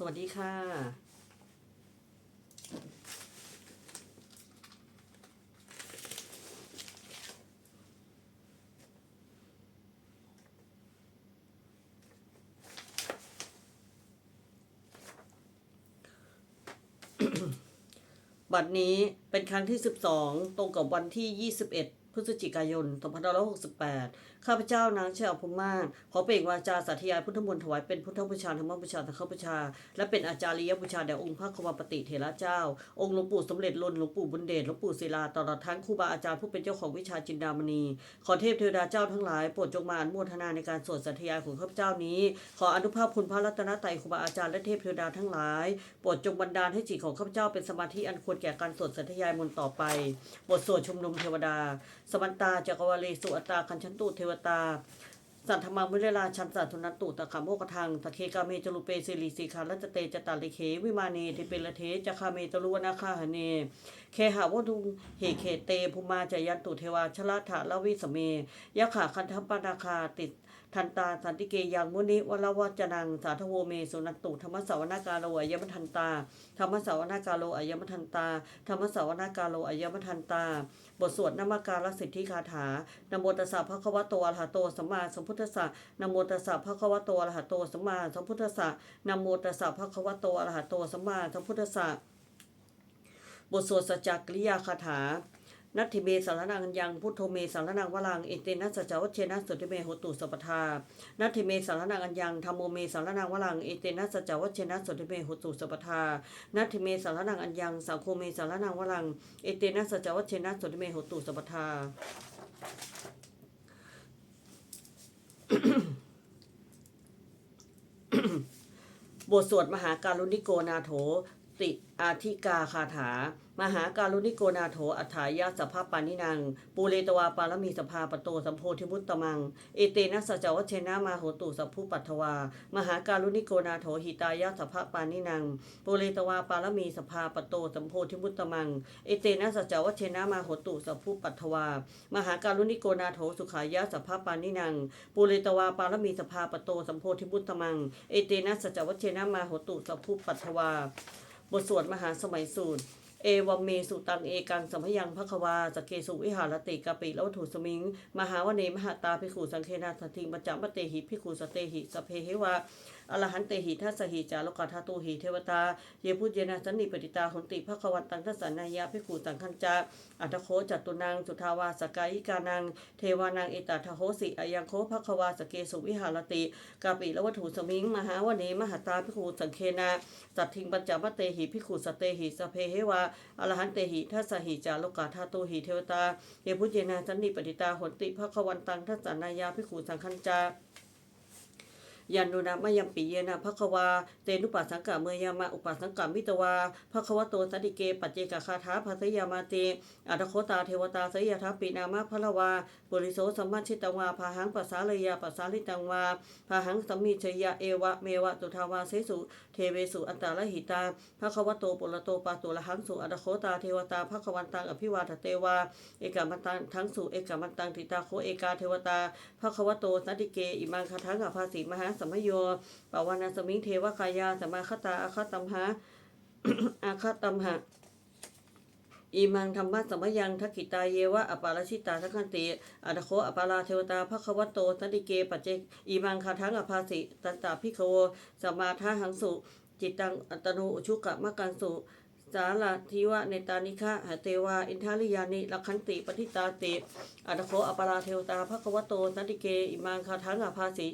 สวัสดีค่ะ บัดนี้เป็นครั้งที่ 12 ตรงกับวันที่ 21 พฤศจิกายน 2568 ข้าพเจ้านางเชอพุมากขอเปล่งวาจาสาธยายพุทธมนต์ถวายเป็นพุทธบูชาธรรมบูชาสังฆบูชา และเป็นอาจาริยบูชาแด่องค์พระคมปติเถระเจ้า องค์หลวงปู่สมเด็จลนหลวงปู่บุญเดชหลวงปู่ศิลาตลอดทั้งครูบาอาจารย์ผู้เป็นเจ้าของวิชาจินดามณี ขอเทพเทวดาเจ้าทั้งหลายโปรดจงมาอนุโมทนาในการสวดสาธยายของข้าพเจ้านี้ ขออนุภาพคุณพระรัตนตรัยครูบาอาจารย์และเทพเทวดาทั้งหลายโปรดจงบันดาลให้จิตของข้าพเจ้าเป็นสมาธิอันควรแก่การสวดสาธยายมนต์ต่อไป บทสวดชุมนุมเทวดาสมันตาจักรวาเลสุอัตตาคันชันตุเทวตา สันธมังวิเรลาชันสัตทุนันตุตะขามโมกทังตะเคกาเมจลุเปสิริสีคารัจเตจตาลิเควิมานีทิเปละเทจคาเมจลุวนาคาหเน เคหาวดุงเหเขเตภูมาจายันตุเทวาชลาถาลวิสเมยะขาคันธปนาคาติด ทันตาสันติเกยังมุนิวลวัจนัง สาธโวเมสุนันตุธรรมสาวนากาโลอายมทันตาธรรมสาวนากาโลอายมทันตาธรรมสาวนากาโลอายมทันตา บทสวดนามการสิทธิคาถานโมตัสสะภะควะโตอะระหะโตสัมมาสัมพุทธัสสะนโมตัสสะภะควะโตอะระหะโตสัมมาสัมพุทธัสสะนโมตัสสะภะควะโตอะระหะโตสัมมาสัมพุทธัสสะบทสวดสัจจกริยาคาถา นัตถิเมสารนังยังพุทโธเมสารนังวลังเอเตนะสัจจวัชเชนะสุติเมโหตุสัพทานัตถิเมสารนังอัญญังธรรมโมเมสารนังวลังเอเตนะสัจจวัชเชนะสุติเมโหตุสัพทานัตถิเมสารนังอัญญังสังโฆเมสารนังวลังเอเตนะสัจจวัชเชนะสุติเมโหตุสัพทาบทสวดมหาการุณิโกนาโถ ติอาธิกาคาถา มหาการุณิโกนาโถอัฏฐายาสภาปานินังปูเรตวาปารมีสภาปโตสัมโพธิมุตตมัง เอเตนะสัจวัชเชนะมาโหตุสัพพุปัทวา มหาการุณิโกนาโถหิตายาสภาปานินังปูเรตวาปารมีสภาปโตสัมโพธิมุตตมัง เอเตนะสัจวัชเชนะมาโหตุสัพพุปัทวา มหาการุณิโกนาโถสุขายาสภาปานินังปูเรตวาปารมีสภาปโตสัมโพธิมุตตมัง เอเตนะสัจวัชเชนะมาโหตุสัพพุปัทวา บทสวดมหาสมัยสูตร เอวัมเมสุตังเอกังสัมพยังพระควาสเกสุวิหารติกาปิแล้วถุสมิง มหาวเนมหาตาภิกขุสังเคนาสติงปัจจมเตหิภิกขุสเตหิสเพเหวะ อรหันเตหิทัสหิจาโลกาธาตุหิเทวตา เยพุทเยนะสันนิปติตาหนติภะควันตังทัสนายาภิกขุสังคัญจาอัตโคจัตุนางสุทาวาสกายิกานัง เทวานางเอตทโหสิอายังโคภะควาสเกสุวิหารติกาปิล้ววัตถุสมิง มหาวเนมหาตาภิกขุสังเคนาสัตถิงปัญจวัตเตหิภิกขุสเตหิสเพเหวะอรหันเตหิทัสหิจาโลกาธาตุหิเทวตา เยพุทเยนะสันนิปติตาหนติภะควันตังทัสสนายาภิกขุสังคัญจา ยันนุนามะยัมปิเยนะภควาเตนุปัสสังกะเมยามะอุปัสสังกะมิตวาภควโตสัติเกปัจเจกคาถาภัสยามาเตอัตโคตาเทวตาสยทัพปีนามะพะละวาปุริโสสัมมัชิตวาพาหังปัสสาเลยาปัสสาลิตังวาพาหังสัมมิชยะเอวะเมวะตุทาวาเสสุเทเวสุอันตาลหิตาภควโตปุระโตปาตุละหังสุอัตโคตาเทวตาภควันตังอภิวาทเตวาเอกามันตังทั้งสุเอกามันตังทิตาโคเอกาเทวตาภควโตสัติเกอิมังคทังอภาสีมหาสัมมโยปวานาสมิงเทวกายาสมาคตาอาคตัมหะอาคตัมหะอิมังธรรมะสัมมยังทักขิตาเยวะอปาราชิตาทักขันติอัตโคอปาราเทวตาภควโตสันติเกปัจเจกอิมังคาทังอภาสิตันตาพิโคสมมาทาหังสุ จิตตังอัตโนอุชุกะมะกันสุสาลาทิวะเนตานิคะหะเตวาอินทาริยานิลักขันติปฏิตาติอัตโคอปาราเทวตาภควโตสันติเกอิมังคาทังอภาสิ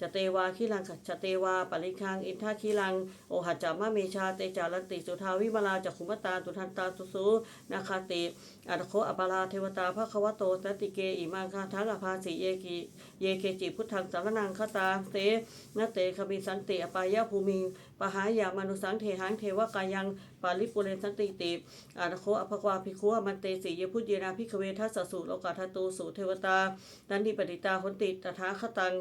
จเตวาคิลังจเตวาปริคัง อินทาคิลัง โอหัจจามะเมชา เตจารันติ สุทาวิมาลาจักขุมตาตุทันตาสุสุนาคาติอัตโคอปาราเทวตาภควโตสติเกอิมังคาทังอภาสิเยกิเยเคจิพุทธังสารนังคตาเตนเตคมิสันติอปายาภูมิงปหายามนุสังเทหังเทวกายังปาลิปุเรนสันติติอัตโคอภควาภิกขุมันเตสีเยพุทธเยนาภิกเวทัสสุโลกาทตูสุเทวตาตันติปฏิตาหนติตถาคตัง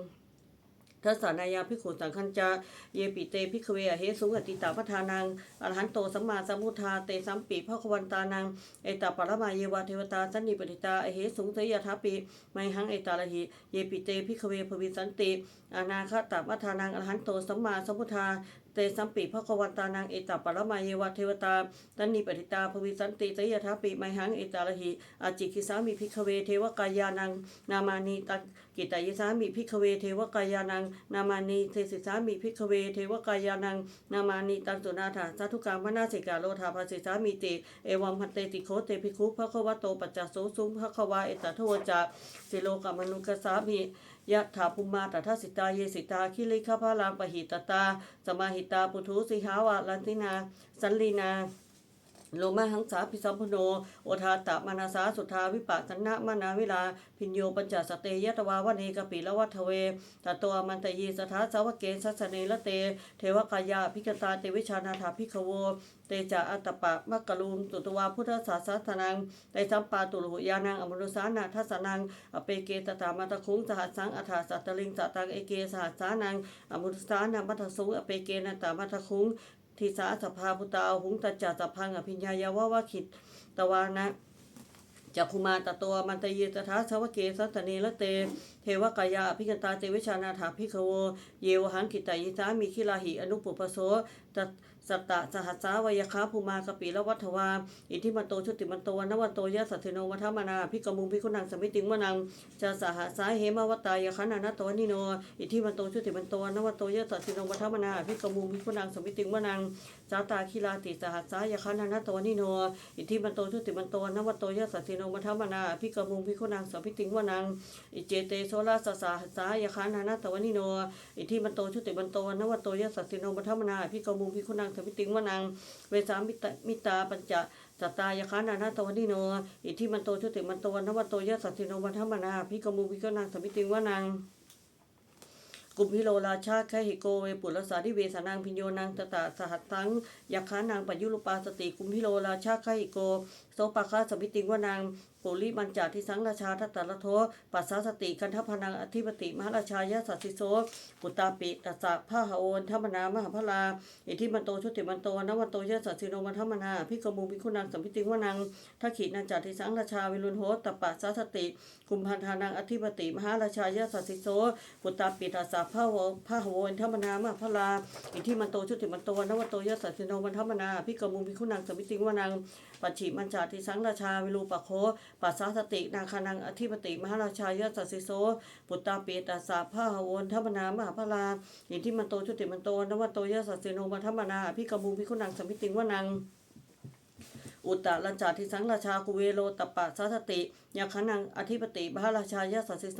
ทัสานายาพิโขุสังคัญจาเยปิเตพิกเวอเฮสุงอติตาพัฒานังอรหันโตสัมมาสัมพุทธาเตสัมปีพระควันตานังเอตาปรมาเยวาเทวตาสันนิปติตาเอเฮสุงเสยทัปิไมหังเอตาลหิเยปิเตพิกเวภวิสันติอนาคตาพัฒานังอรหันโตสัมมาสัมพุทธาเต ตสัมปิภควตานังเอตปรมาเยวะเทวตาตันนิปฏิตาภวิสันติสยถาปิไมหังเอตาลหิอาจิกิสามิพิกเวเทวกายานังนามานีตักิตายสามิพิกเวเทวกายานังนามานีเทสิสามิพิกเวเทวกายานังนามานีตันสุนาถาสาธุกามนาสิกาโลธาภาสิสามิติเอวัมพันเตติโคเตภิกขุภควโตปัจจโสสุภควาเอตโทจาสิโลกามนุกสามิ ยะถาภูมาตถาสิตาเยสิตาคิลิขพารามปหิตตาสมาหิตาปุถุสิหาวะลันตินา สันลีนา โลมาหังสาพิสัมพโน โอทาตะมานาสาสุทาวิปัสสนะมานาวิลา พิญโยปัญจสเตยตวาวเนกปิละวัทเวตตัวมันตยีสถาสาวเกสัสเนละเต เทวกายาพิกตาเตวิชานาถาพิขโว เตจาอัตปะมักกะลุมตุตวาพุทธศาสสนังไตสัมปาตุลุยานังอมรุสานาทัสนัง อเปเกตตามาตะคุงสหัสสังอัฏฐาสัตตลิงสตังเอเกสหัสสานังอมุสานามัทสุงอเปเกนตามัทคุง ทิสาสภาพุตาหุงตจาสพังอภิญญายาววะขิตตวานะจักคุมาตตัวมันตยีตถาสวเกสัตเนละเต วกายาพิกันตาเตวิชานาถาพิขโว เยวหังกิตายิสามีคิลาหิอนุปุปโสตสัตตะสหัสสาวยคาภูมากปิละวัฏวา อิทิมันโตชุติมันโตนวันโตยะสัตถิโนวัฏมานาพิกมุงพิคุนังสมิติงวนังจะสหัสสาเหมวัตายขันนานาตวนิโน อิทิมันโตชุติมันโตนวันโตยะสัตถิโนวัฏมานาพิกมุงพิคุนังสมิติงวนังจาตาคิลาติสหัสสายคันานาตวนิโน อิทิมันโตชุติมันโตนวัตโตยะสัตถิโนมัทมานาพิกมุงพิคุนังสมิติงวนัง อิเจเตโซลาสสาสายคันนานาตวนิโน อิทิมันโตชุติมันโตนวัตโตยสัตถิโนมัทมนาพิกมุงพิคุนังสัมพิติงวนัง เวสามิตมิตาปัญจจตายคันนานาตวนิโน อิทิมันโตชุติมันโตนวัตโตยสัตถิโนมัทมนาพิกมุงพิคุนังสัมพิติงวนังกุมพิโลราชาแคหิโกเวปุรสาธิเวสนางพิญโยนางตตาสหัสตังยักขานางปัญยุรุปาสติกุมพิโลราชาแคหิโก โสปะคาสมิติงวานางปุริมันจาทิสังราชาทัตตะละโทปัสสาสติกันทพนังอธิปติมหาราชายะสัสสิโสปุตตาปิตัสสะพาหโอนธรรมนามหาพลาอิทิมันโตชุติมันโตนวันโตยะสัสสิโนมันธรรมนาพิกมุงพิคุนังสัมพิติงวานางทักขินันจาทิสังราชาวิรุณโหตปะสสาสติกุมพันธานังอธิปติมหาราชายะสัสสิโสปุตตาปิตัสสะพาโวพาหโอนธรรมนามหาพลาอิทิมันโตชุติมันโตนวันโตยะสัสสิโนมันธรรมนาพิกมุงพิคุนังสัมพิติงวานาง ปัจฉิมัญจาติสังราชาวิรูปโคปัสสาสตินาคานังอธิปติมหาราชายสัสสิโสปุตตาปีตาสาพาหวนธรรมนามหาพราอิทิมันโตชุติมันโตนวัตโตยสัสสิโนมัธรรมนาพิกมุพิคุนังสมิติงวานังอุตตะลัญจาทิสังราชาคุเวโลตปะสาสติยาคนังอธิปติมหาราชายสัสสิโส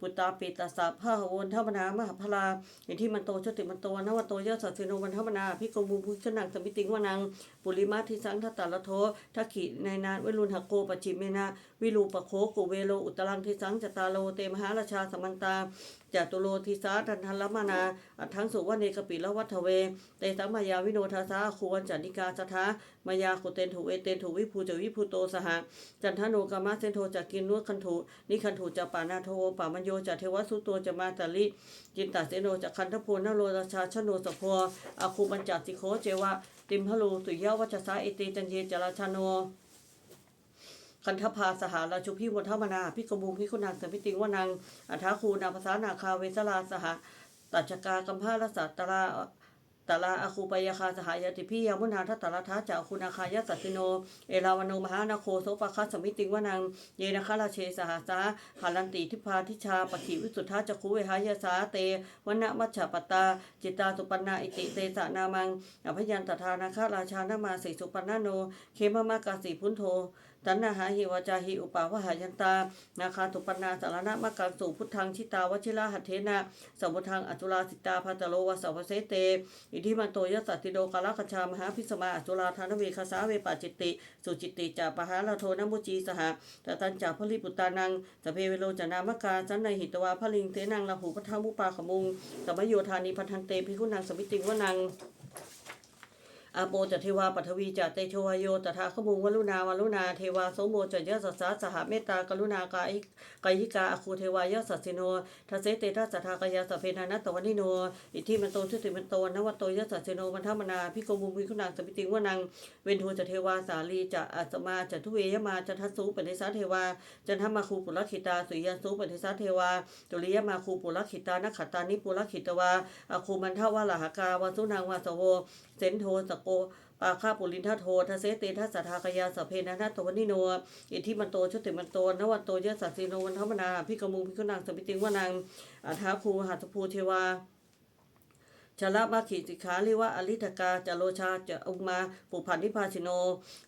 ปุตตาปิตาสาพาหวนธรรมนามหาพลาอิทิมันโตชติมันโตนวโตยสัสสิโนมัธรรมนาพิกมุงพิคุนังสมิติงวานังปุริมาทิสังทัตตะละโททักขิในนานเวรุณหโกปจิเมนะวิรูปโคกุเวโลอุตรังทิสังจตาโลเตมหาราชาสมันตาจตุโลทิสาทันทันลมานาอัทังสุวเนกปิละวัฒเว เตสัมมายาวิโนทาสาคูวันจันนิกาสทามายาโคเตนถูเอเตนถูวิภูจวิภูโตสหจันทโนกามาเซนโทจากกินนวดคันถูนิคันถูจะปานาโทปามัญโยจะเทวสุตัวจะมาตาลิจินตาเสโนจะคันทโพนโลราชาชโนสพวอาคูบัญจสิโคเจวะติมพลูสุยาวัชสาเอติจันเยจราชาโนคันทภาสหาราชุพิวัฒมนาพิกมุงพิคุณังสมพิติงวนังอัฐาคูนาภาษานาคาเวสลาสหตัจกากัมพาลสัตตรา ตลาอาคูปยาคาสหายติพิยามุนาทัตตละทัจาคุณาคายสัติโน เอราวโนมหานาโคโสปะคัสสมิติงวนัง เยนะคาราเชสหาสาหารันติทิพาทิชาปขิวิสุทธาจักขุเวหายสาเตวันมัชฌปตา จิตาสุปันนาอิติเตสะนามังอภยันตทานาคาราชานามาสิสุปันนาโน เคมมากาสิพุนโท ตันนาหาหิวจาหิอุปาวหายันตา นาคาตุปนาสารณะมะกังสุพุทธังชิตาวชิราหัตเทนะสัมพุทธังอจุลาสิตาพัตโลวะสาวเสเต อิทิมันโตยสัตติโดกาลคชามหาพิสมาอจุลาธานเวคาสาเวปาจิตติ สุจิตติจาปหาลาโทนมุจีสหตตันจาพลิปุตานังสเพเวโลจานามกาสันในหิตวาพลิงเตนังลาหูปทามุปาขมุงสมโยธานิพันธันเตพิคุนังสมิติวนัง อาโปจะเทวาปัทวีจะเตโชวโยตถาคมุงวลุนาวลุนาเทวาโสโมจยะสัสสะสหเมตตากรุณากายกายิกาอคูเทวายะสัสสิโนทัสเสเตทัสทากายาสพเพนานัตตวันิโน อิทิมันโตชุติมันโตนวัตโตยะสัสสิโนมันทมนาพิโกมุมิคุณังสมิติงวนังเวนโทจเทวาสาลีจะอัสมาจะทุเวยมาจะทัสสุปฏิสาเทวาจันทมาคูปุรขิตาสุยันสุปฏิสาเทวาตุริยมาคูปุรขิตานักขตานิปุรขิตวาอคูมันทวาลหกาวาสุนางวาสโว เซนโทสโกปาคาปุรินทโททเสเตทัสสทากยาสเพนะนัตวนิโน อิทธิมันโตชุติมันโตนวันโตยะสัสสิโนวันทมนาพิกมุงพิกนังสมิติงวนังอาทาคูหัตภูเทวา ชละมาขีสิกขาลิวะอลิทกาจะโลชาจะอุมาปุพันธิพาชิโน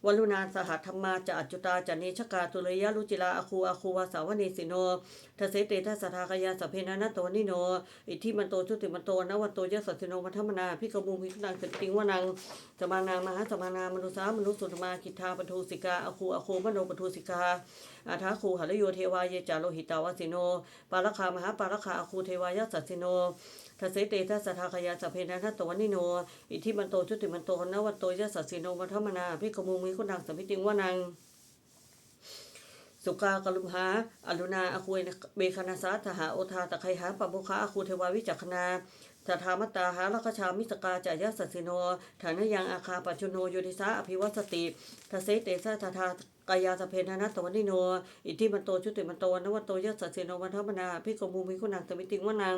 วลุนาสหัตธรรมาจะอัจจุตาจะเนชกาตุเลยะรุจิลาอคูอาคูวาสาวเนสิโนทเสเตทัสสทากยาสเพนะนัตตวนิโน อิทิมันโตชุติมันโตนวัตโตยะสัสสิโนวัฒมนาพิกมุงพิกุนังสติงวนังสมานามหาสมานามนุสามนุสสุตมากิทธาปทุสิกาอคูอคูมโนปทุสิกา อาทาคูหะโยเทวายจาโลหิตาวสิโน ปาลคามหาปาลคาอคูเทวายสัสสิโนทัสเสเตทัสทาคยาสเพนะทัตวันนิโน อิทิมันโตชุติมันโตนวัตโตยะสัสสิโนวัฒมนาพิกมุงมิคุณังสมิติงวานังสุกากลุมหาอรุณาอคุยเบคณาสาทหาโอทาตะไคหาปะโมคะอคูเทวาวิจักขณาสถามตตาหาลกชามิสกาจายสัสสิโน ฐานยังอาคาปัจจุโนโยติสาอภิวัสติทเสเตสะททา กายาสเพนะนัตวันนิโน อิทธิมันโตชุติมันโตนวัตโตยะสัสสิโนวันธมนาพิกมุมิคุณังสมิติงวนัง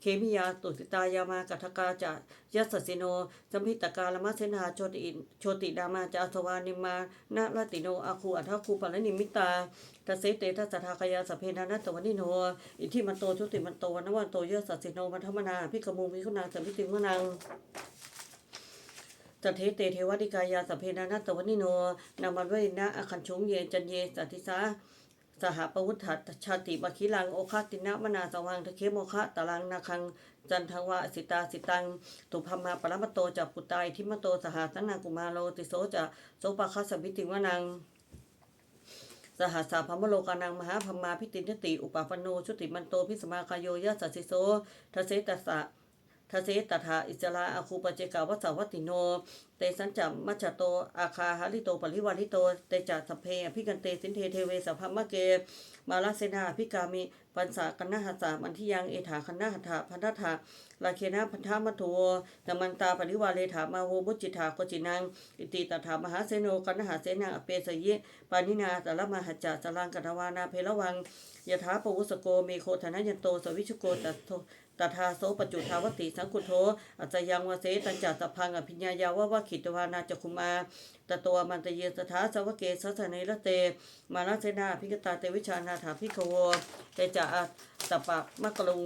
เคมิยาตุสิตายามากัทกาจะยัสสสิโนสัมพิตกาลมัสเสนาโชติอินโชติดามาจาสวานิมานาลติโนอาคูอัทคูปัลนิมิตาทัสเสเตทัสทากายาสเพนะนัตวันนิโน อิทธิมันโตชุติมันโตนวันโตยะสัสสิโนวันธมนาพิกมุมิคุณังสมิติงวนัง จัเทเตเทวติกายาสพเพนานัตวนิโนนามันเวนะอคันชงเยจันเยสัติสาสหปวุฒชาติบาคิลังโอคาตินะมนาสวังทะเคโมคะตาลังนาคังจันทวะสิตาสิตังตุพมาปรมโตจัปุตายทิมโตสหสนากุมาโลติโสจะโสปะคัสสิติวนังสหัสสาพมโลกานังมหาพมาพิตินติ อุปาปโนชุติมันโตพิสมาคายโยยัสสสิโสทเสตัสสะ ทเสตถาอิสราอาคูปเจกาวัสสวัติโน เตสัญจัมมัจโต อาคาหาริโตปริวาริโต เตจัสเพอภิกันเตสินเทเทเวสัพพมะเก มาลาเสนาอภิกามิ ปันสากันนาหัสสามันทิยังเอถาคันนาหัตถาพันธถาลาเคนะพันธามัทโทตมันตาปริวาเลถามาโวบุจิตาโกจินังอิติตถามหาเสโนกันหาเสนาอเปสยิปานินาตละมหัจจะสลังกัตวานาเพลวังยถาปวุสโกเมโคธนยันโตสวิชโกตัสโทตถาโสปจุทาวติสังคุโทอัจยังวเสตัญจัสสพังอภิญญายาวะวะขิตวานาจคุมาตตัวมันตเยสถาสวะเกสัสเนรเต มาลเสนาพิกตาเตวิชานาถาพิขโวเตจะอัตปะมะกลุง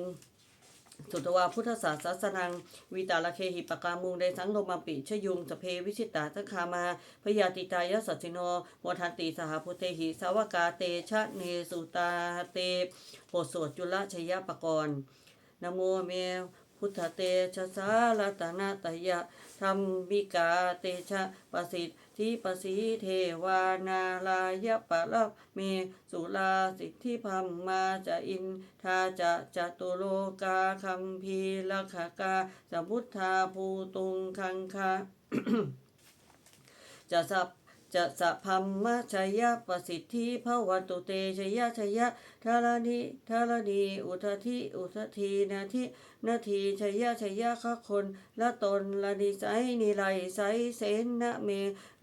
สุตวาพุทธศาสสนังวิตาลเคหิปกามุงเดสังโลมาปิชยุงสเพวิชิตาสังคามาพยาติตายสัสิโนโมทันติสหพุเทหิสาวกาเตชะเนสุตาเตโพสวดจุลชยปกรณ์นโมเมพุทธเตชะสาลตนาตยะธรรมิกาเตชะปสิทธิ ปสีเทวานาลายปะละเมสุลาสิทธิพัมมาจะอินทาจะจตุโลกาคัมพีลขกาสมุทธาภูตุงคังคาจะสัพจะสะพัมมะชยะประสิทธิภวันตุเตชยะชยะธารณีธารณีอุทธิอุทธีนาทินาทีชยยะชยยะขะคนละตนละนิสัยนิไลไสเสนนะเม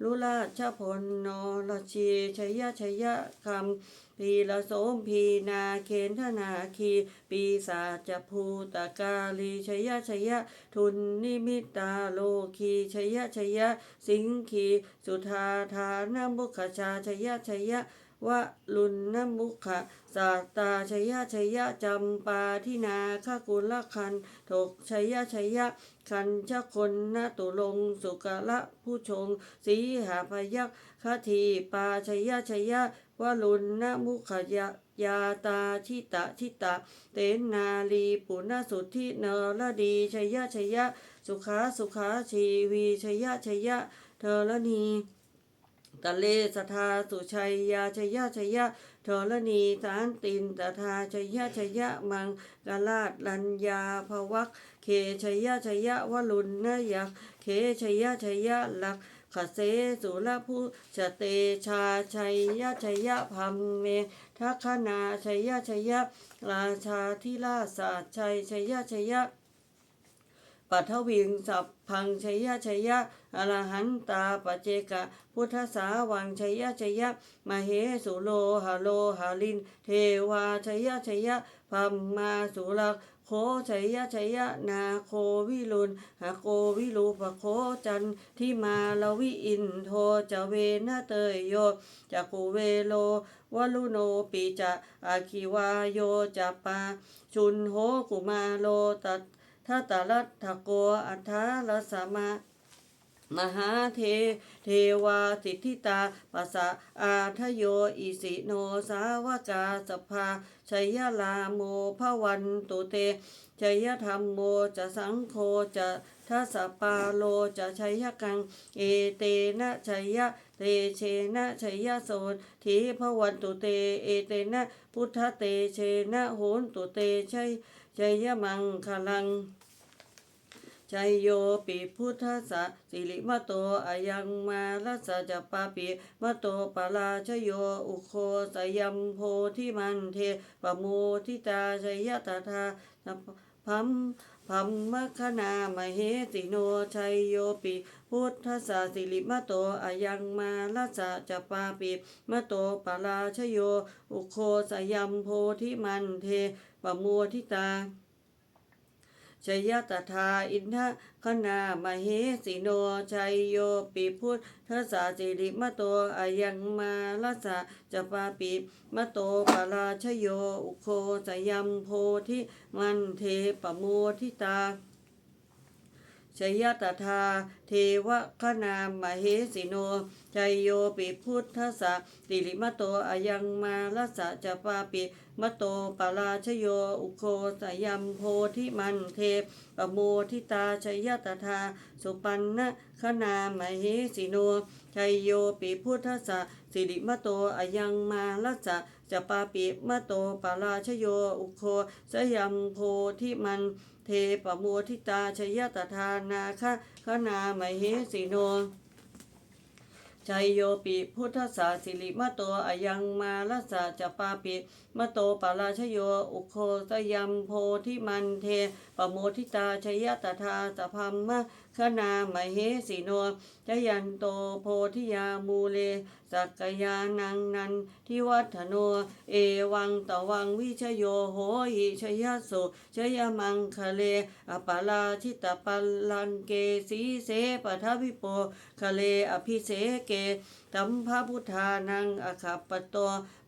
ลุลาชพลนอละชีชยยะชยยะคำพีละโสมพีนาเคนธนาคี ปีศาจภูตกาลีชยยะชยยะทุนนิมิตาโลคีชยยะชยยะสิงคี สุธาธานมุขชาชยยะชยยะ วะลุนนมุขะสาตาชยะชยะจำปาทินาคกุลคันถกชยะชยะคันชะคนนตุลงสุกละผู้ชง สีหาพยักคทีปาชยะชยะวะลุนนมุขยะยาตาชิตะชิตะ เตนนาลีปุณสุทธิเนรดีชยะชยะ สุขาสุขาชีวีชยะชยะเธอละนี ตะเลสทาสุชัยยาชยะชยะธรณีสารตินตทาชยะชยะมังกลาดลัญญาภวักเคชยะชยะวลุนนยักเคชยะชยยะลักขเสสุรผู้ชเตชาชัยยะชยยะพัมเมทัคนาชยยะชยยะราชาธิราชาชัยชยยะชยยะปัทวิงสัพพังชยยะชยยะ อรหันตาปเจกะ พุทธสาวังชยยะชยยะมเหสุโลหโลหาลิน เทวาชยยะชยยะพัมมาสุรักโคชยยะชยยะนาโควิรุณหโกวิรูปโคจันทิมาลวิอินโทจเวนะเตยโยจักขุเวโลวลุโนปิจะอาคิวาโยจะปาชุนโหกุมาโลตัทตตรัตถโกอัฏฐารสมา มหาเท เทวาสิทธิตาปัสสะอาทโย อิสิโนสาวกาสภาชัยลาโมภวันตุเตชัยธรรมโมจะสังโฆจะทัสปาโลจะชัยกัง เอเตนะชัยยะเตเชนะชัยยะโสนทีภวันตุเต เอเตนะพุทธเตเชนะโหนตุเตชัยชัยมังคลัง ชัยโยปิพุทธสะสิริมโตอายังมาลัสสะจะปาปิมโตปาลาชโยอุโคสยัมโพธิมันเทปโมทิตาชัยยะตถาพัมพัมมคณามเหติโนชัยโยปิพุทธสะสิริมโตอายังมาลัสสะจะปาปิมโตปาลาชโย อุโคสยัมโพธิมันเทปโมทิตา ชยตถาอินทะคณามเหสิโนชัยโยปิพุทธสาสิริมโตอายังมาลสะจะปาปิมโตปาราชโยอุโคสยัมโพธิมันเทปโมทิตาชยตถาเทวคณามเหสิโน ชัยโยปิพุทธสะติริมโตอายังมาลสะจะปาปิมโตปาราชโยอุโคสยัมโพธิมันเทปโมทิตาชยตถาสุปันนะคณามเหสิโนชัยโยปิพุทธสะสิริมโตอายังมาลัสะจะปาปิมโตปาราชโยอุโคสยัมโพธิมันเทปโมทิตาชยตทานาคะคณามเหสิโน ชัยโยปิพุทธสาสิริมโตอายังมาลัสะจะปาปิมโตปาราชโยอุโคสยัมโพธิมันเทปโมทิตาชยตถาสพัมมะ คณามเหสิโนจยันโตโพธิยามูเล สักยานังนันทิวัฒโน เอวังตวังวิชโยโหหิชยสุชยมังคะเล อปาราชิตปัลลันเกสีเสปทวิโปคะเลอภิเสเกตัมภพุทธานังอคัปปโต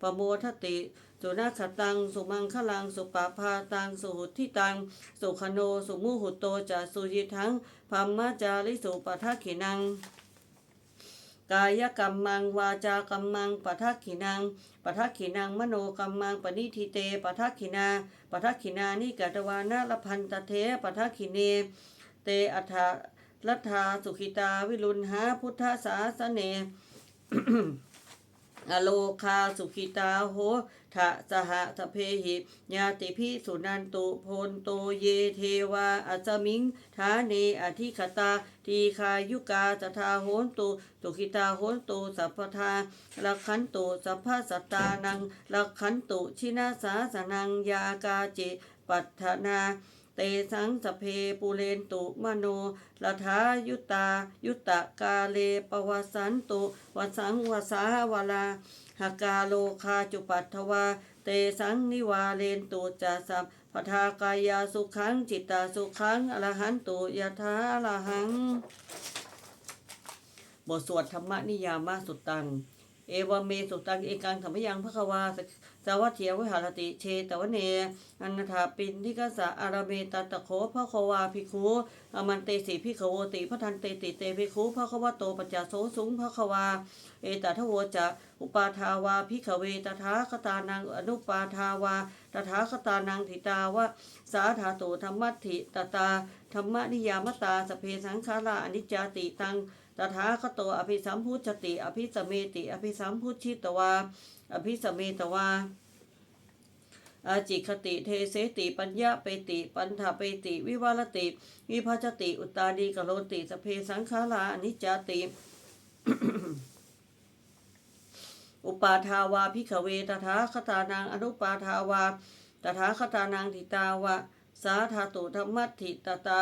ปโมทติ สุนัขตัง สุมังคลัง สุปาพาตัง สุหุทิตัง สุขโน สุมุหุโตจะสุยิทังพัมมจาริสุปทักขินัง กายกรรมัง วาจากรรมังปทักขินังปทักขินัง มโนกรรมังปณิทิเตปทักขินาปทักขินานิกัตวานะลพันตเทปทักขิเน เตอัฏฐรัฐาสุขิตาวิรุณหาพุทธศาสเน อโลคาสุขิตาโหทะสหะสเพหิญาติพิสุนันตุพนโตเยเทวาอัจมิงทาเนอธิคตาทีคายุกาสทาโหนตุสุขิตาโหนตุสัพพทาลักขันตุสัพพสัตตานังลักขันตุชินาสาสนังยากาจิปัฏฐนา เตสังสเพปูเรนตุมโนละทายุตา ยุตะกาเลปวสันตุวสังวสาวลาหากาโลคาจุปัตถวา เตสังนิวาเลนตุจาสัมปทากายาสุขังจิตตาสุขังอรหันตุยะถาอรหัง บทสวดธรรมนิยามาสุตตัง เอวเมสุตังเอกังธรรมยังพระควาส วัสเทียวิหารติเชตวเนอนันถาปินทิกสะอารเมตตะโขพระควาภิกขุอมันเตสีพิขโวติพระทันเตติเตภิกขุพระควโตปัจจโสสุงพระควา เอตทโวจะอุปาทาวาพิขเวตถาคตานังอนุปาทาวาตถาคตานังทิตาวะสาธาโตธรรมตถิตตาธรรมนิยามตาสเพสังขาราอนิจจติตังตถาคโตอภิสัมพุชติ อภิสเมติ อภิสัมพุชิตวา อภิสเมตวาอาจิคติเทเสติปัญญาเปติปันถาเปติวิวารติ วิภัชติอุตตาดีกโลติสเพสังขาราอนิจจาติอุปาทาวาพิขเวตถาคตานังอนุปาทาวาตถาคตานังทิตาวะสาธาตุธรรมัตถิตตา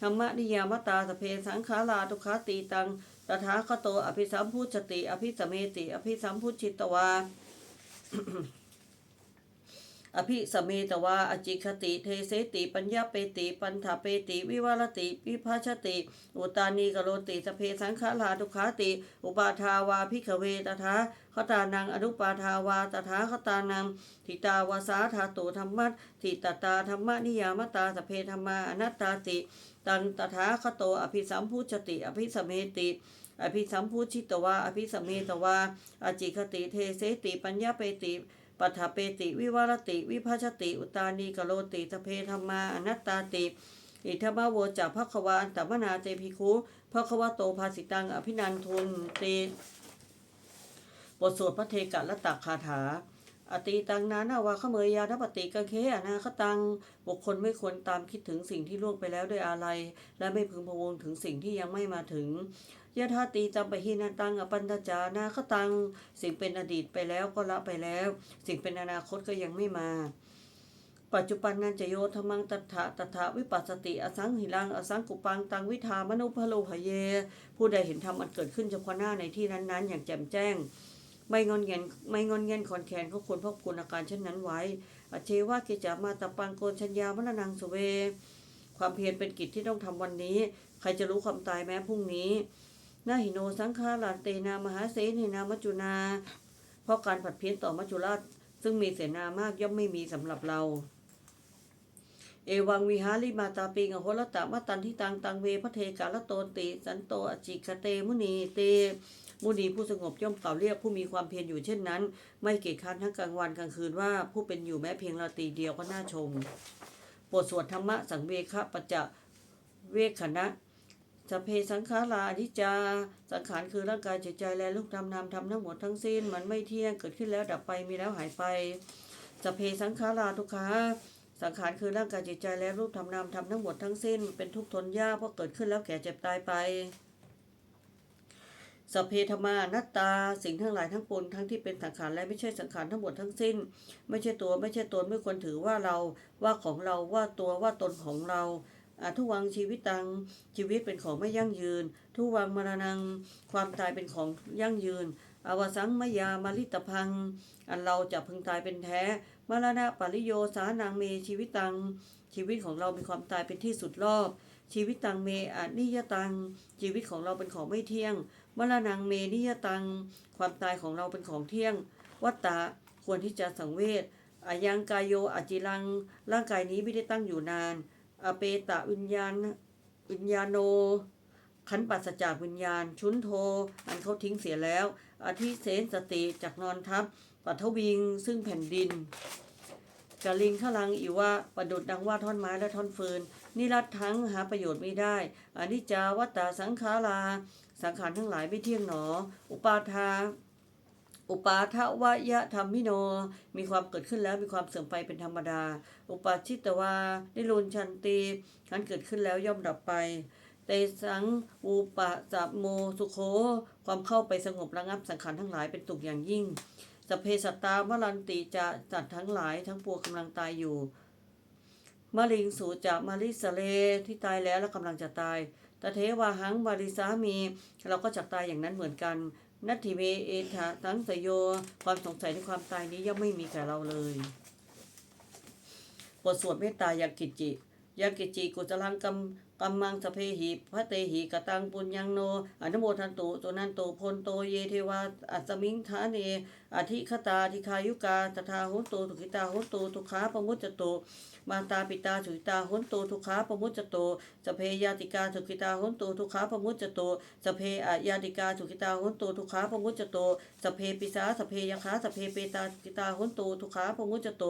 ธรรมนิยามตาสเพสังขาราทุกขติตังตถาคโตอภิสัมพุชติ อภิสเมติ อภิสัมพุชิตวา อภิสเมตวาอจิคติเทเสติ ปัญญาเปติ ปันถาเปติ วิวารติวิภาชติอุตานีกโรติสเพสังขาราทุกขาติ อุปาทาวาพิขเวตถาคตานังอนุปาทาวาตถาคตานังทิตาวาสาธาตุธรรมัตทิตตาธรรมนิยามตาสเพธรรมาอนัตตาติ ตังตถาคโตอภิสัมพุชติ อภิสเมติ อภิสัมพุชิตวาอภิสเมตวาอจิคติเทเสติปัญญาเปติปัฏฐเปติ วิวารติ วิภาชติ อุตานีกโลติสเพธรรมาอนัตตาติ อิทธมะโวจากภควาอันตมนาเตภิคุภควโตภาสิตังอภินันทุนเตบทสวดพระเทกะละตักคาถา อติตังนานาวาขเมยยาทปติกังเคอนาคตัง บุคคลไม่ควรตามคิดถึงสิ่งที่ล่วงไปแล้วด้วยอะไร และไม่พึงพะวงถึงสิ่งที่ยังไม่มาถึง ยะธาตีจำปะหินันตังอปันตจานาคตัง สิ่งเป็นอดีตไปแล้วก็ละไปแล้ว สิ่งเป็นอนาคตก็ยังไม่มา ปัจจุบันนันจะโยธรรมังตัทธะตัทธะวิปัสสติ อสังหิรัง อสังกุปัง ตังวิธามนุพะโลหเย ผู้ใดเห็นธรรมอันเกิดขึ้นเฉพาะหน้าในที่นั้นๆ อย่างแจ่มแจ้ง ไม่งอนเงียนไม่งอนเงียนคอนแคนก็ควรพบคุณอาการเช่นนั้นไว้ อเชวะเกจามาตะปังโกนชัญญามรนังสเว ความเพียรเป็นกิจที่ต้องทำวันนี้ ใครจะรู้ความตายแม้พรุ่งนี้ นาหิโนสังฆาลานเตนามหาเสนีนามัจจุนา เพราะการผัดเพี้ยนต่อมัจจุราช ซึ่งมีเสนามากย่อมไม่มีสำหรับเรา เอวังวิหาริมาตาปิงอโหรตะมะตันทิตังตังเวพระเทกาลโตติ สันโตอจิคเตมุนีเตมุนีผู้สงบย่อมกล่าวเรียกผู้มีความเพียรอยู่เช่นนั้น ไม่เกียจค้านทั้งกลางวันกลางคืนว่าผู้เป็นอยู่แม้เพียงราตรีเดียวก็น่าชมบทสวดธรรมะสังเวคะปัจจะเวคขณะ สพเพสังขาราอนิจา สังขารคือร่างกายจิตใจและลูกธรรมนามธรรมทั้งหมดทั้งสิ้น มันไม่เที่ยงเกิดขึ้นแล้วดับไปมีแล้วหายไปสพเพสังขาราทุกขาสังขารคือร่างกายจิตใจและรูปธรรมนามธรรมทั้งหมดทั้งสิ้น เป็นทุกข์ทนยากเพราะเกิดขึ้นแล้วแก่เจ็บตายไปสพเพธรรมานัตตา สิ่งทั้งหลายทั้งปวงทั้งที่เป็นสังขารและไม่ใช่สังขารทั้งหมดทั้งสิ้น ไม่ใช่ตัวไม่ใช่ตนไม่ควรถือว่าเราว่าของเราว่าตัวว่าตนของเรา อทุวังชีวิตตังชีวิตเป็นของไม่ยั่งยืน ทุวังมรณัง ความตายเป็นของยั่งยืน อวสังมยามาลิตพัง อันเราจะพึงตายเป็นแท้ มรณะปริโยสานังเมชีวิตตัง ชีวิตของเรามีความตายเป็นที่สุดรอบ ชีวิตตังเมอนิยตัง ชีวิตของเราเป็นของไม่เที่ยง มรณังเมนิยตัง ความตายของเราเป็นของเที่ยง วัตตะควรที่จะสังเวชอายังกายโยอจิรัง ร่างกายนี้ไม่ได้ตั้งอยู่นาน อเปตะวิญญาณ วิญญาโน ขันปัสจากวิญญาณ ชุนโท อันเขาทิ้งเสียแล้ว อธิเสนสติจากนอนทับปัทวิงซึ่งแผ่นดินกะลิงขลังอีว่าประดุดดังว่าท่อนไม้และท่อนฟืนนิรัตทั้งหาประโยชน์ไม่ได้อนิจจาวัตตาสังขารา สังขารทั้งหลายไม่เที่ยงหนอ อุปาทา อุปาทวายะธรรมิโน มีความเกิดขึ้นแล้วมีความเสื่อมไปเป็นธรรมดา อุปาชิตวานิรุนชันตีขันเกิดขึ้นแล้วย่อมดับไปเตสังอุปะสัมโมสุโค ความเข้าไปสงบระงับสังขารทั้งหลายเป็นตุกอย่างยิ่งสพเพสัตตามรันติจะจัดทั้งหลายทั้งปวงกำลังตายอยู่มะลิงสูจะมาริสเลที่ตายแล้วและกำลังจะตายตะเทวาหังมาริสามี เราก็จะตายอย่างนั้นเหมือนกัน นัตถิเมเอทะทั้งสยโย ความสงสัยในความตายนี้ย่อมไม่มีแก่เราเลยบทสวดเมตตายังกิจิยังกิจิกุจลังกัมกัมมังสเพหิพระเตหิกตังปุญญังโนอนุโมทันตุโจนันโตพลโตเยเทวาอัสมิงทาเนอธิคตาธิคายุกาตถาหุนโตทุกิตาหุนโตทุขาปมุจจโต มาตาปิตาสุกิตาหุนโตทุขาปมุจจโตสเพยาติกาสุกิตาหุนโตทุขาปมุจจโตสเพอายาติกาสุกิตาหุนโตทุขาปมุจจโตสเพปิสาสเพยคาสเพเปตาสุกิตาหุนโตทุขาปมุจจโต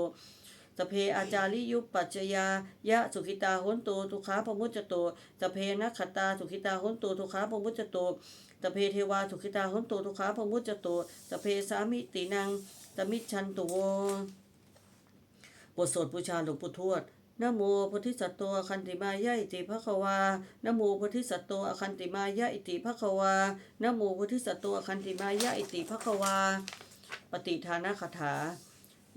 สเพอาจาริยุปัจจยายะสุขิตาโหนโตทุขาปมุจจตุสเพนักขตาสุขิตาโหนโตทุขาปมุจจตุสเพเทวาสุขิตาโหนโตทุขาปมุจจตุสเพสามิตินังตมิจฉันตุโว บทสวดบูชาหลวงปู่ทวดนโมพุทธิสัตโตอคันติมายะอิติภะควานโมพุทธิสัตโตอคันติมายะอิติภะควานโมพุทธิสัตโตอคันติมายะอิติภะควา ปฏิทานคาถา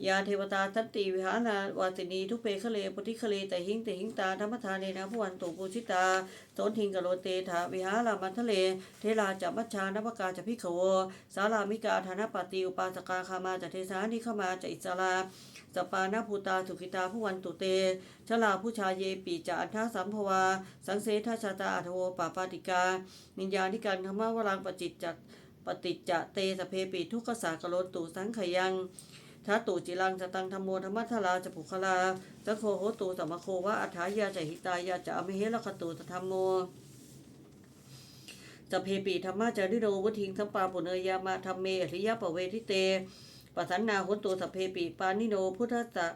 ยาเทวตาทันติวิหาราวาตินีทุเปคเลปุติคเลแต่หิงแต่หิงตาธรรมทานเนนะผู้วันตุปูชิตาโสนทิงกโลเตถาวิหารามันทะเล เทราจัมัชชานภกาจะพิขวสารามิกาธานปฏิอุปาสกาคามาจะเทสานิเข้ามาจะอิสราสปานาภูตาสุขิตาผู้วันตุเต ชลาผู้ชาเยปีจาอันทาสัมภวา สังเสทชาตาอัทโวปาปาติกานิญญานิการธรรมวรังปจิตจักปฏิจจะเตสเพปิทุกขสากโลตุสังขยัง ทัตตุจิรังสตังธรรมโมธรรมัทลาจะปุคลาสังโฆโหตุสัมมโควะอัฏฐายาจะหิตายาจะอมิเฮลคตุตธรรมโมสพเพปีธรรมะจาริโนวุทิงสัมปาปุเนยยามาธรรมเมอริยปเวทิเตปัสันนาหุนตุสพเพปีปานิโนพุทธะ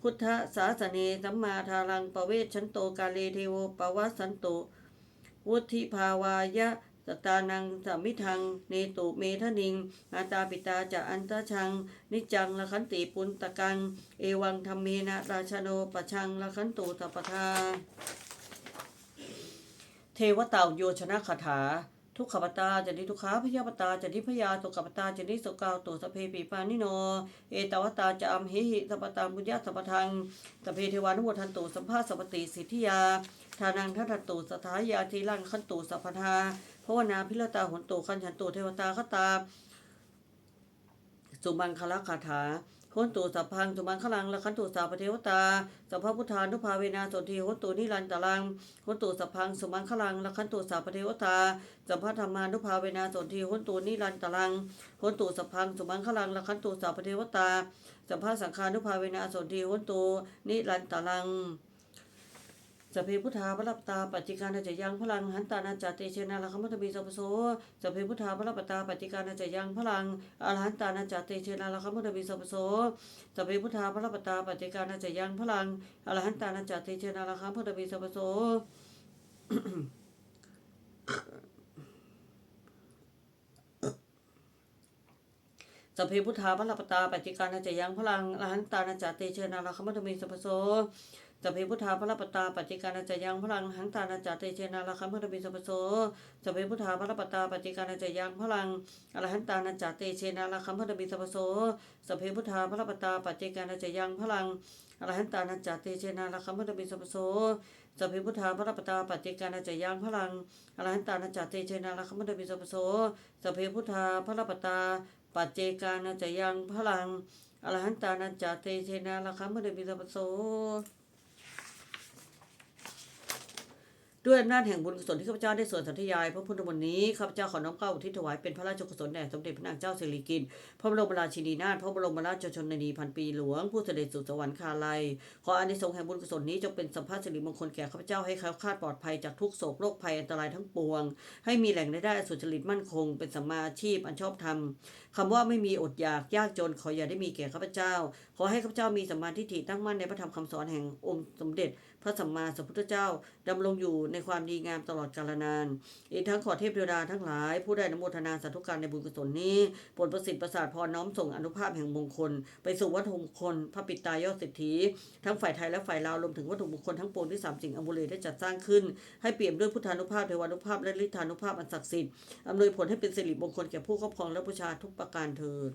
พุทธสาสเนสัมมาทารังปเวชชันโตกาเลเทโวปวัสสันโตวุธิภาวายะ ตานังสามิทัง เนตุเมทนิง อาตาปิตาจะอันตชัง นิจังละขันติปุนตะกัง เอวังธรรมเมนะราชโนปะชังละขันตุสัพทา เทวเต่าโยชนะคาถาทุกขปตาจะนิทุกขาพยาปตาจะนิพยาสุขปตาจะนิสกาวตุสเพปีปานิโน เอตวตาจะอัมหิหิสัพปตาบุญญาสัพทังสเพเทวานุโมทันตุสัมภาสัพติสิทธิยาทานังทัตตุสถายาทีลังขันตุสัพพทา ภาวนาพิรตาหุนตุขันฉันตุเทวตาคตา สุมังคละคาถาโหนตุสัพพังสุมังคลังละคันตุสาปเทวตาสัพพพุทธานุภาเวนาสนทีโหนตุนิรันตรังโหนตุสัพพังสุมังคลังละคันตุสาปเทวตาสัพพธรรมานุภาเวนาสนทีโหนตุนิรันตรังโหนตุสัพพังสุมังคลังละคันตุสาปเทวตาสัพพสังฆานุภาเวนาสนทีโหนตุนิรันตรัง สพเพพุทธาพระลับตาปัจจิการนาจะยังพลังหันตานาจาเตเชนาลคัมมัตมีสัพพโสสพเพพุทธาพระลับตาปัจจิการนาจะยังพลังอรหันตานาจาเตเชนาลคัมมัตมีสัพพโสสพเพพุทธาพระลับตาปัจจิการนาจะยังพลังอรหันตานาจาเตเชนาลคัมมัตมีสัพพโสสพเพพุทธาพระลับตาปัจจิการนาจะยังพลังอรหันตานาจาเตเชนาลคัมมัตมีสัพพโส สัพเพพุทธาพระปตาปัจจิการนาจายังพลังหังตานาจาเตเชนาลคัมพระบิสัพพโสสัพเพพุทธาพระปตาปัจจิการนาจายังพลังอรหันตานาจาเตเชนาลคัมพระบิสัพพโสสัพเพพุทธาพระปตาปัจจิการนาจายังพลังอรหันตานาจาเตเชนาลคัมพระบิสัพพโสสัพเพพุทธาพระปตาปัจจิการนาจายังพลังอรหันตานาจาเตเชนาลคัมพระบิสัพพโสสัพเพพุทธาพระปตาปัจเจกานาจายังพลังอรหันตานาจาเตเชนาลคัมพระบิสัพพโส ด้วยอำนาจแห่งบุญกุศลที่ข้าพเจ้าได้ส่วนสันทยายพระพุทธมนต์นี้ข้าพเจ้าขอน้อมเกล้าอุทิศถวายเป็นพระราชกุศลแด่สมเด็จพระนางเจ้าสิริกิติ์พระบรมราชินีนาถพระบรมราชชนนีพันปีหลวง ผู้เสด็จสู่สวรรคาลัย ขออานิสงส์แห่งบุญกุศลนี้จงเป็นสัมภาษสิริมงคลแก่ข้าพเจ้าให้แคล้วคลาดปลอดภัยจากทุกโศกโรคภัยอันตรายทั้งปวง ให้มีแหล่งรายได้สุจริตมั่นคง เป็นสัมมาอาชีพอันชอบธรรมคำว่าไม่มีอดอยากยากจนขออย่าได้มีแก่ข้าพเจ้า ขอให้ข้าพเจ้ามีสัมมาทิฏฐิตั้งมั่นในพระธรรมคำสอนแห่งองค์สมเด็จ พระสัมมาสัมพุทธเจ้าดำรงอยู่ในความดีงามตลอดกาลนาน อีกทั้งขอเทพเทวดาทั้งหลาย ผู้ได้นโมทนาสาธุการในบุญกุศลนี้โปรดประสิทธิ์ประสาทพรน้อมส่งอนุภาพแห่งมงคล ไปสู่วัตถุมงคล พระปิตายอดเศรษฐีทั้งฝ่ายไทยและฝ่ายลาวรวมถึงวัตถุมงคลทั้งปวงที่สามสิ่งอมุเลได้จัดสร้างขึ้น ให้เปี่ยมด้วยพุทธานุภาพเทวานุภาพและฤทธานุภาพอันศักดิ์สิทธิ์อำนวยผลให้เป็นสิริมงคลแก่ผู้ครอบครองและบูชาทุกประการเทิน